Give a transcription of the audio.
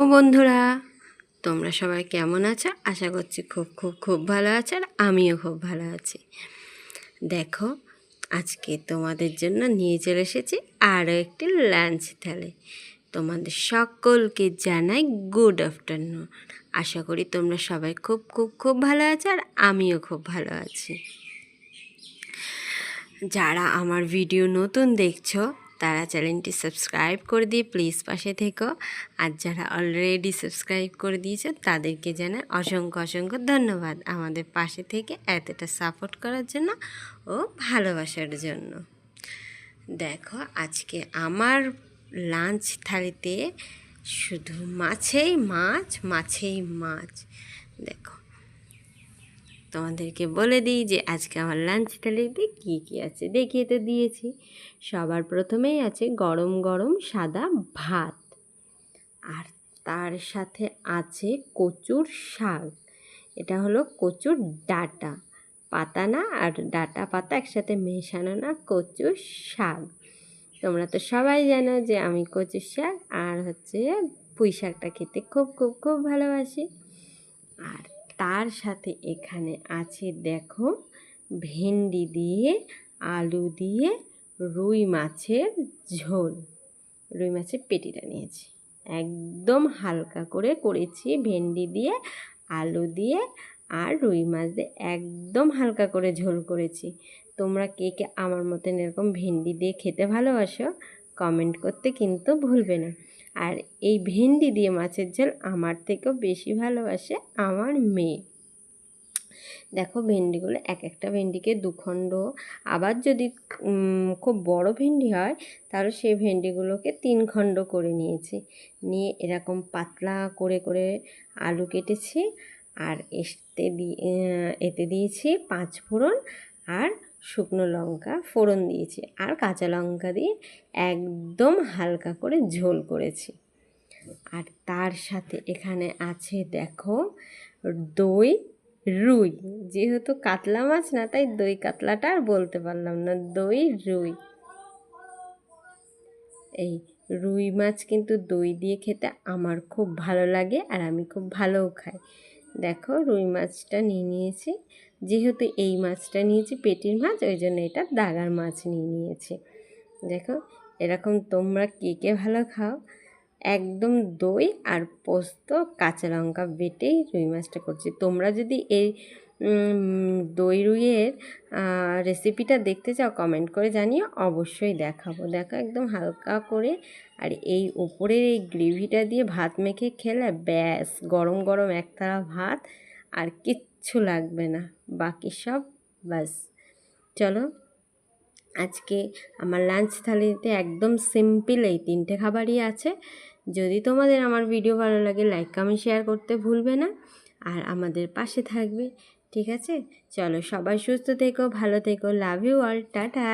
বন্ধুরা, তোমরা সবাই কেমন আছো? আশা করছি খুব খুব খুব ভালো আছো আর আমিও খুব ভালো আছি। দেখো, আজকে তোমাদের জন্য নিয়ে চলে এসেছি আরও একটি লাঞ্চ থালে। তোমাদের সকলকে জানাই গুড আফটারনুন আশা করি তোমরা সবাই খুব খুব খুব ভালো আছো আর আমিও খুব ভালো আছি। যারা আমার ভিডিও নতুন দেখছ তারা চ্যানেলটি সাবস্ক্রাইব করে দিয়ে প্লিজ পাশে থেকো। আর যারা অলরেডি সাবস্ক্রাইব করে দিয়েছে তাদেরকে জানাই অসংখ্য অসংখ্য ধন্যবাদ আমাদের পাশে থেকে এতটা সাপোর্ট করার জন্য ও ভালোবাসার জন্য। দেখো, আজকে আমার লাঞ্চ থালিতে শুধু মাছেই মাছ মাছেই মাছ। দেখো তোমাদেরকে বলে দিই যে আজকে আমার লাঞ্চ থালিতে কী কী আছে। দেখিয়ে তো দিয়েছি। সবার প্রথমেই আছে গরম গরম সাদা ভাত। আর তার সাথে আছে কচুর শাক। এটা হলো কচুর ডাটা। পাতা না আর ডাটা পাতা একসাথে মেশানো না, কচুর শাক। তোমরা তো সবাই জানো যে আমি কচুর শাক আর হচ্ছে পুঁই শাকটা খেতে খুব খুব খুব ভালোবাসি। আর তার সাথে এখানে আছে দেখো ভেন্ডি দিয়ে, আলু দিয়ে, রুই মাছের ঝোল। রুই মাছের পেটিটা নিয়েছি। একদম হালকা করে করেছি ভেন্ডি দিয়ে, আলু দিয়ে আর রুই মাছ দিয়ে। একদম হালকা করে ঝোল করেছি। তোমরা কে কে আমার মতন এরকম ভেন্ডি দিয়ে খেতে ভালোবাসো কমেন্ট করতে কিন্তু ভুলবে না। আর এই ভেন্ডি দিয়ে মাছের ঝোল আমার থেকেও বেশি ভালোবাসে আমার মেয়ে। দেখো ভেন্ডিগুলো এক একটা ভেন্ডিকে দুখণ্ড, আবার যদি খুব বড় ভেন্ডি হয়, তাহলে সেই ভেন্ডিগুলোকে তিন খণ্ড করে নিয়েছি। নিয়ে এরকম পাতলা করে করে আলু কেটেছি, আর এতে দিয়ে এতে দিয়েছি পাঁচ ফোড়ন আর শুকনো লঙ্কা ফোড়ন দিয়েছি আর কাঁচা লঙ্কা দিয়ে একদম হালকা করে ঝোল করেছি। আর তার সাথে এখানে আছে দেখো দই, রুই। যেহেতু কাতলা মাছ না, তাই দই কাতলাটা আর বলতে পারলাম না, দই, রুই। এই রুই মাছ কিন্তু দই দিয়ে খেতে আমার খুব ভালো লাগে আর আমি খুব ভালোও খাই। দেখো রুই মাছটা নিয়ে নিয়েছি। যেহেতু এই মাছটা নিয়েছি, পেটির মাছ, ওই জন্য এটা দাগার মাছ নিয়ে নিয়েছি। দেখো, এরকম তোমরা কে কে ভালো খাও? একদম দই আর পোস্ত, কাঁচা লঙ্কা বেটেই রুই মাছটা করছি। তোমরা যদি এই দই রুইয়ের রেসিপিটা দেখতে চাও কমেন্ট করে জানিও, অবশ্যই দেখাবো। দেখো, একদম হালকা করে, আর এই উপরের এই গ্রেভিটা দিয়ে ভাত মেখে খেলে, ব্যাস, গরম গরম একতারা ভাত, আর কিচ্ছু লাগবে না। বাকি সব বাস চলো, আজকে আমার লাঞ্চ থালিতে একদম সিম্পল এই তিনটে খাবারই আছে। যদি তোমাদের আমার ভিডিও ভালো লাগে লাইক কমেন্ট শেয়ার করতে ভুলবে না। আর আমাদের পাশে থাকবে, ঠিক আছে? চলো সবাই সুস্থ থেকো, ভালো থেকো লাভ ইউ অল টাটা!